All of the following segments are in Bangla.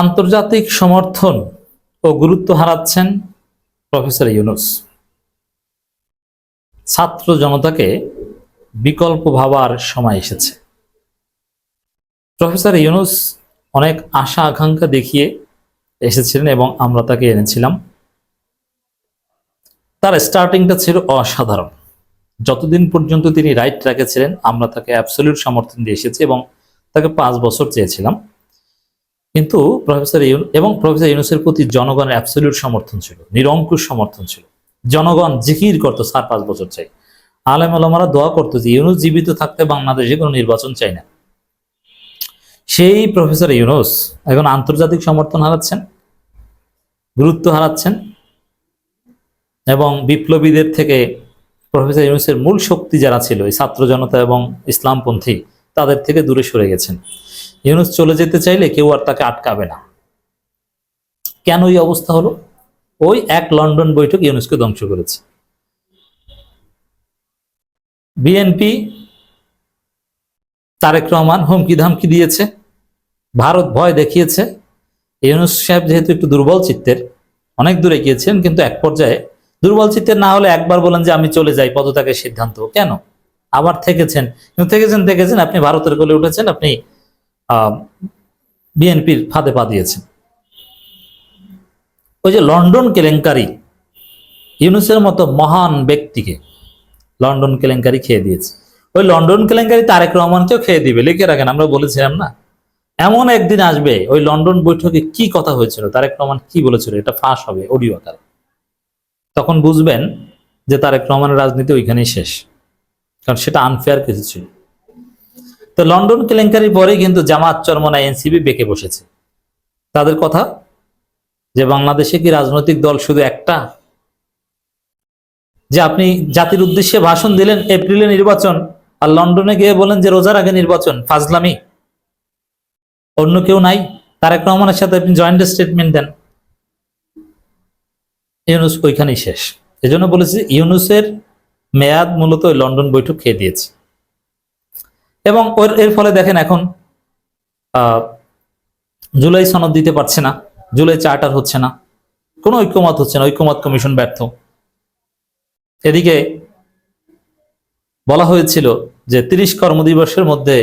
আন্তর্জাতিক সমর্থন ও গুরুত্ব হারাচ্ছেন প্রফেসর ইউনুস। ছাত্র জনতাকে বিকল্প ভাবার সময় এসেছে। প্রফেসর ইউনুস অনেক আশা আকাঙ্ক্ষা দেখিয়ে এসেছিলেন এবং আমরা তাকে এনেছিলাম। তার স্টার্টিংটা ছিল অসাধারণ। যতদিন পর্যন্ত তিনি রাইট ট্র্যাকে ছিলেন, আমরা তাকে অ্যাবসলিউট সমর্থন দিয়ে এসেছি এবং তাকে পাঁচ বছর চেয়েছিলাম। কিন্তু প্রফেসর এবং প্রফেসর ইউনুসের প্রতি জনগণের অ্যাবসলিউট সমর্থন ছিল, নিরঙ্কুশ সমর্থন ছিল। জনগণ জিকির করতো চার, পাঁচ বছর চাই। আলেম আলমারা দোয়া করতো যে, ইউনুস জীবিত থাকতে বাংলাদেশে কোনো নির্বাচন চাই না। সেই প্রফেসর ইউনুস এখন আন্তর্জাতিক সমর্থন হারাচ্ছেন, গুরুত্ব হারাচ্ছেন এবং বিপ্লবীদের থেকে প্রফেসর ইউনুসের মূল শক্তি যারা ছিল ছাত্র জনতা এবং ইসলামপন্থী, তাদের থেকে দূরে সরে গেছেন। ইউনুস চলে যেতে চাইলে কেউ আর তাকে আটকাবে না। কেন এই অবস্থা হলো? ওই এক লন্ডন বৈঠক ইউনুসকে ধ্বংস করেছে। বিএনপি তারেক রহমান হুমকি ধামকি দিয়েছে। ভারত ভয় দেখিয়েছে। ইউনুস সাহেব যেহেতু একটু দুর্বল চিত্তের, অনেক দূরে গিয়েছেন কিন্তু এক পর্যায়ে দুর্বল চিত্তের না হলে একবার বলেন যে আমি চলে যাই, পদত্যাগের সিদ্ধান্ত। কেন? আবার থেকেছেন। কিন্তু থেকেছেন থেকেছেন, আপনি ভারতের কোলে উঠেছেন, আপনি বিএনপির ফাঁদে পা দিয়েছেন ওই যে লন্ডন কেলেঙ্কারি, ইউনুসের মতো মহান ব্যক্তিকে লন্ডন কেলেঙ্কারি খেয়ে দিয়েছে। ওই লন্ডন কেলেঙ্কারি তারেক রহমানকেও খেয়ে দিবে, লিখে রাখেন, আমরা বলেছিলাম না? এমন একদিন আসবে, ওই লন্ডন বৈঠকে কি কথা হয়েছিল, তারেক রহমান কি বলেছিল, এটা ফাঁস হবে, অডিও আকারে। তখন বুঝবেন যে তারেক রহমানের রাজনীতি ওইখানেই শেষ, কারণ সেটা আনফেয়ার কিছু ছিল। তো লন্ডন, কেলেঙ্কারির পরে কিন্তু জামাত চরমনা এনসিবি বেঁকে বসেছে। তাদের কথা? যে বাংলাদেশে কি রাজনৈতিক দল শুধু একটা? যে আপনি জাতির উদ্দেশ্যে ভাষণ দিলেন এপ্রিলে নির্বাচন আর লন্ডনে গিয়ে বলেন যে রোজার আগে নির্বাচন, ফাজলামি। অন্য কেউ নাই? তারেক রহমানের সাথে আপনি জয়েন্ট স্টেটমেন্ট দেন। ইউনুস ওইখানেই শেষ। এজন্য বলেছি, ইউনুসের মেয়াদ মূলত লন্ডন বৈঠক খেয়ে দিয়েছে। এবং ওর, এর ফলে দেখেন এখন জুলাই সনদ দিতে পারছে না, জুলাই চার্টার হচ্ছে না, কোনো ঐক্যমত হচ্ছে না, ঐক্যমত কমিশন ব্যর্থ। এদিকে বলা হয়েছিল যে তিরিশ কর্মদিবসের মধ্যে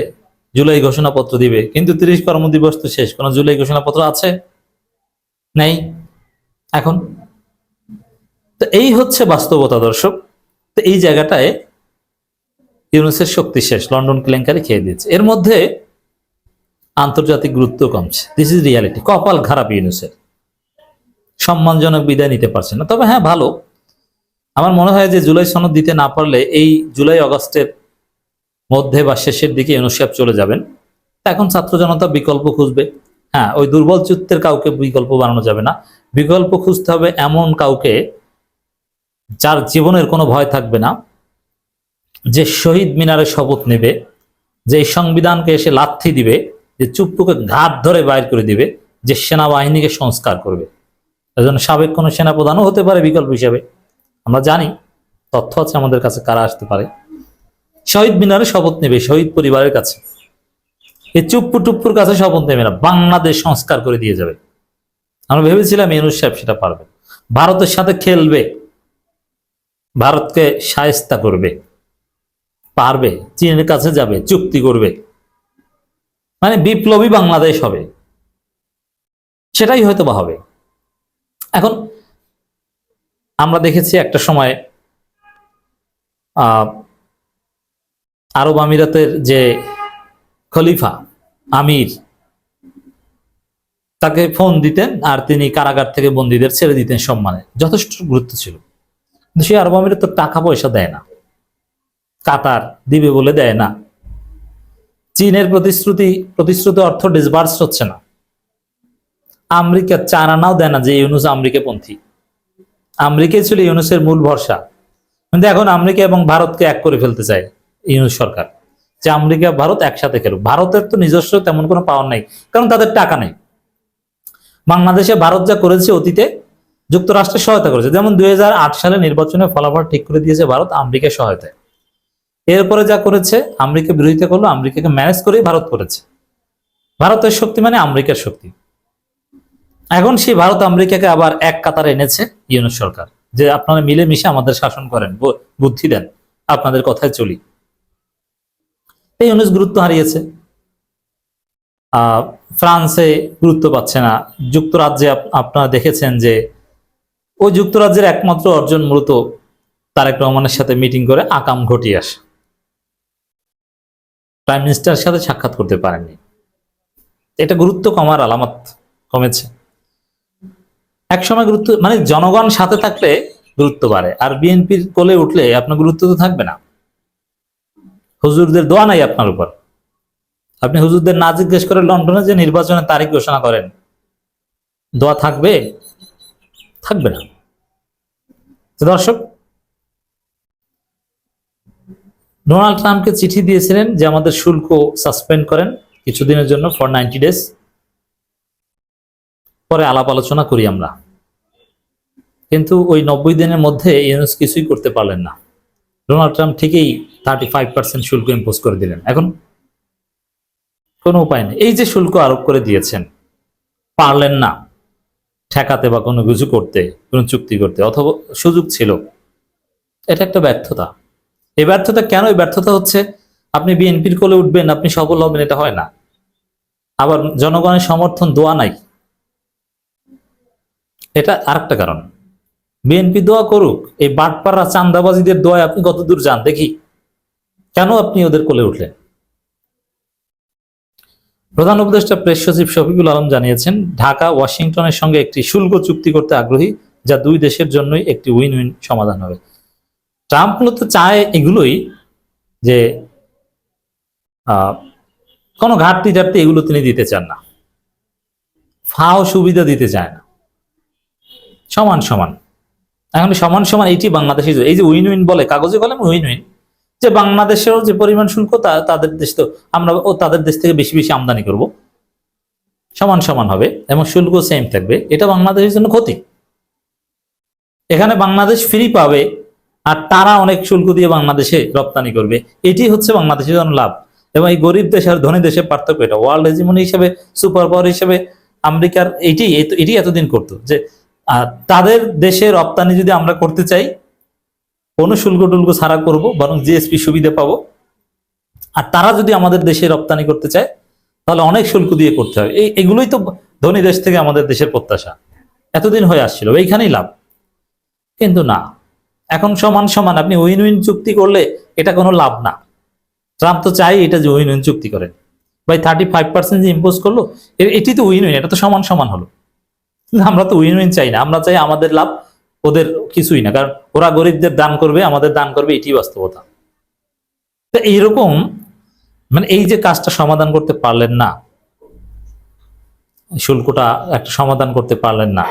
জুলাই ঘোষণাপত্র দিবে, কিন্তু তিরিশ কর্মদিবস তো শেষ, কোনো জুলাই ঘোষণাপত্র আছে? নেই। এখন? তো এই হচ্ছে বাস্তবতা দর্শক। তো এই জায়গাটায় ইউনুসের শক্তি শেষ, লন্ডন কেলেঙ্কারি খেয়ে দিয়েছে। এর মধ্যে আন্তর্জাতিক গুরুত্ব কমছে। দিস ইজ রিয়ালিটি কপাল খারাপ ইউনুসের। সম্মানজনক বিদায় নিতে পারছে না। তবে হ্যাঁ ভালো। আমার মনে হয় যে জুলাই সনদ দিতে না পারলে এই জুলাই অগস্টের মধ্যে বা শেষের দিকে ইউনুস সাহেব চলে যাবেন। এখন ছাত্র জনতা বিকল্প খুঁজবে। হ্যাঁ ওই দুর্বল চিত্তের কাউকে বিকল্প বানানো যাবে না। বিকল্প খুঁজতে হবে এমন কাউকে যার জীবনের কোনো ভয় থাকবে না। যে শহীদ মিনারে শপথ নেবে, যে সংবিধানকে এসে লাথি দিবে, যে চুপ্পুকে ঘাট ধরে বাইর করে দিবে, যে সেনাবাহিনীকে সংস্কার করবে। এজন্য সাবেক কোনো সেনাপ্রধানও হতে পারে বিকল্প হিসাবে। আমরা জানি, তথ্য আছে আমাদের কাছে কারা আসতে পারে। শহীদ মিনারে শপথ নেবে শহীদ পরিবারের কাছে। এই চুপ্পু টুপ্পুর কাছে শপথ নেবে না, বাংলাদেশ সংস্কার করে দিয়ে যাবে। আমরা ভেবেছিলাম ইউনুস সাহেব সেটা পারবে। ভারতের সাথে খেলবে। ভারতকে সায়স্তা করবে। পারবে, চীনের কাছে যাবে, চুক্তি করবে। মানে বিপ্লবী বাংলাদেশ হবে। সেটাই হয়তো বা হবে। এখন আমরা দেখেছি একটা সময় আরব আমিরাতের যে খলিফা আমির, তাকে ফোন দিতেন আর তিনি কারাগার থেকে বন্দীদের ছেড়ে দিতেন সম্মানে। যথেষ্ট গুরুত্ব ছিল। কিন্তু সেই আরব আমিরাত তো টাকা পয়সা দেয় না। কাতার দিবে বলে দেয় না। চীনের প্রতিশ্রুতি, প্রতিশ্রুত অর্থ ডিসবার্স হচ্ছে না। আমেরিকা চার আনাও দেয় না যে ইউনুস আমেরিকাপন্থী। আমেরিকাই ছিল ইউনুসের মূল ভরসা। কিন্তু এখন আমেরিকা এবং ভারতকে এক করে ফেলতে চায় ইউনুস সরকার। যে আমেরিকা, ভারত একসাথে খেলো ভারতের তো নিজস্ব তেমন কোনো পাওয়ার নেই, কারণ তাদের টাকা নেই। বাংলাদেশে ভারত যা করেছে অতীতে যুক্তরাষ্ট্রের সহায়তা করেছে। যেমন দুই হাজার আট সালে নির্বাচনের ফলাফল ঠিক করে দিয়েছে ভারত আমেরিকার সহায়তায়। এরপরে যা করেছে, আমেরিকা বিরোধিতা করল, আমেরিকাকে ম্যানেজ করেই ভারত করেছে। ভারতের শক্তি মানে আমেরিকার শক্তি। এখন সেই ভারত আমেরিকাকে আবার এক কাতারে এনেছে ইউনুস সরকার, যে আপনারা মিলেমিশে আমাদের শাসন করেন বুদ্ধি দেন, আপনাদের কথায় চলি। এই ইউনুস গুরুত্ব হারিয়েছে। ফ্রান্সে গুরুত্ব পাচ্ছে না। যুক্তরাজ্যে আপনারা দেখেছেন যে ওই যুক্তরাজ্যের একমাত্র অর্জন মূলত তারেক রহমানের সাথে মিটিং করে আকাম ঘটিয়ে আসে। প্রাইম মিনিস্টারের সাথে সাক্ষাৎ করতে পারেননি। এটা গুরুত্ব কমার আলামত কমেছে। একসময় গুরুত্ব মানে জনগণ সাথে থাকলে গুরুত্ব বাড়ে, আর বিএনপির কোলে উঠলে আপনার গুরুত্ব তো থাকবে না। হুজুরদের দোয়া নাই আপনার উপর। আপনি হুজুরদের না জিজ্ঞেস করে লন্ডনে যে নির্বাচনের তারিখ ঘোষণা করেন, দোয়া থাকবে? থাকবে না। দর্শক ডোনাল্ড ট্রাম্পকে চিঠি দিয়েছিলেন যে আমাদের শুল্ক সাসপেন্ড করেন কিছুদিনের জন্য ফর নাইনটি ডেজ। পরে আলাপ আলোচনা করি আমরা। কিন্তু ওই নব্বই দিনের মধ্যে ইউনুস কিছুই করতে পারলেন না। ডোনাল্ড ট্রাম্প ঠিকই থার্টি ফাইভ পার্সেন্ট শুল্ক ইম্পোজ করে দিলেন। এখন কোনো উপায় নেই। এই যে শুল্ক আরোপ করে দিয়েছেন, পারলেন না ঠেকাতে বা কোনো কিছু করতে, কোনো চুক্তি করতে, অথবা সুযোগ ছিল, এটা একটা ব্যর্থতা। এই ব্যর্থতা কেন? এই ব্যর্থতা হচ্ছে আপনি বিএনপির কোলে উঠবেন, আপনি সফল হবেন, এটা হয় না। আবার জনগণের সমর্থন, দোয়া নাই। এটা আরেকটা কারণ। বিএনপি দোয়া করুক, এই বাটপাড়া চান্দাবাজিদের দোয়ায় আপনি কত দূর যান, দেখি। কেন আপনি ওদের কোলে উঠলেন? প্রধান উপদেষ্টা প্রেস সচিব শফিকুল আলম জানিয়েছেন, ঢাকা, ওয়াশিংটনের সঙ্গে একটি শুল্ক চুক্তি করতে আগ্রহী, যা দুই দেশের জন্যই একটি উইন উইন সমাধান হবে। ট্রাম্প মূলত চায় এগুলোই যে কোনো ঘাটতি ঘাটতি এগুলো তিনি দিতে চান না। ফাও সুবিধা দিতে চায় না। সমান সমান। এখন সমান সমান এইটি বাংলাদেশে এই যে উইন উইন বলে, কাগজে কলম উইন উইন যে বাংলাদেশেও যে পরিমাণ শুল্ক, তা, তাদের দেশ তো, আমরা ও তাদের দেশ থেকে বেশি বেশি আমদানি করব। সমান সমান হবে, এবং শুল্ক সেম থাকবে। এটা বাংলাদেশের জন্য ক্ষতি। এখানে বাংলাদেশ ফ্রি পাবে। আর তারা অনেক শুল্ক দিয়ে বাংলাদেশে রপ্তানি করবে। এটি হচ্ছে বাংলাদেশের জন্য লাভ। এবং এই গরিব দেশ আর ধনী দেশের পার্থক্য এটা। ওয়ার্ল্ড হেজিমনি হিসেবে সুপার পাওয়ার হিসেবে, আমেরিকার এটি এটি এতদিন করতো যে তাদের দেশে রপ্তানি যদি আমরা করতে চাই, কোনো শুল্ক টুল্ক ছাড়া করব, বরং জিএসপি সুবিধা পাবো। আর তারা যদি আমাদের দেশে রপ্তানি করতে চায়, তাহলে অনেক শুল্ক দিয়ে করতে হবে। এই এগুলোই তো ধনী দেশ থেকে আমাদের দেশের প্রত্যাশা। এতদিন হয়ে আসছিল, এইখানেই লাভ। কিন্তু না। এখন সমান সমান আপনি উইন উইন চুক্তি করলে এটা কোনো লাভ না। ট্রাম্প তো চাই এটা যে উইন উইন চুক্তি করেন। ভাই থার্টি ফাইভ পার্সেন্ট যে ইম্পোজ করল এটি তো উইন উইন এটা তো সমান সমান হলো। আমরা তো উইন উইন চাই না, আমরা চাই আমাদের লাভ, ওদের কিছুই না। কারণ ওরা গরিবদের দান করবে, আমাদের দান করবে এটি বাস্তবতা। তো এইরকম মানে এই যে কাজটা সমাধান করতে পারলেন না, শুল্কটা একটা সমাধান করতে পারলেন না।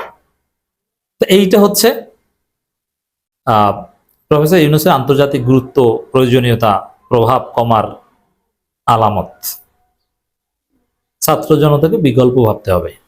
তো এইটা হচ্ছে প্রফেসর ইউনুসের আন্তর্জাতিক গুরুত্ব প্রয়োজনীয়তা প্রভাব কমার আলামত। ছাত্র জনতাকে বিকল্প ভাবতে হবে।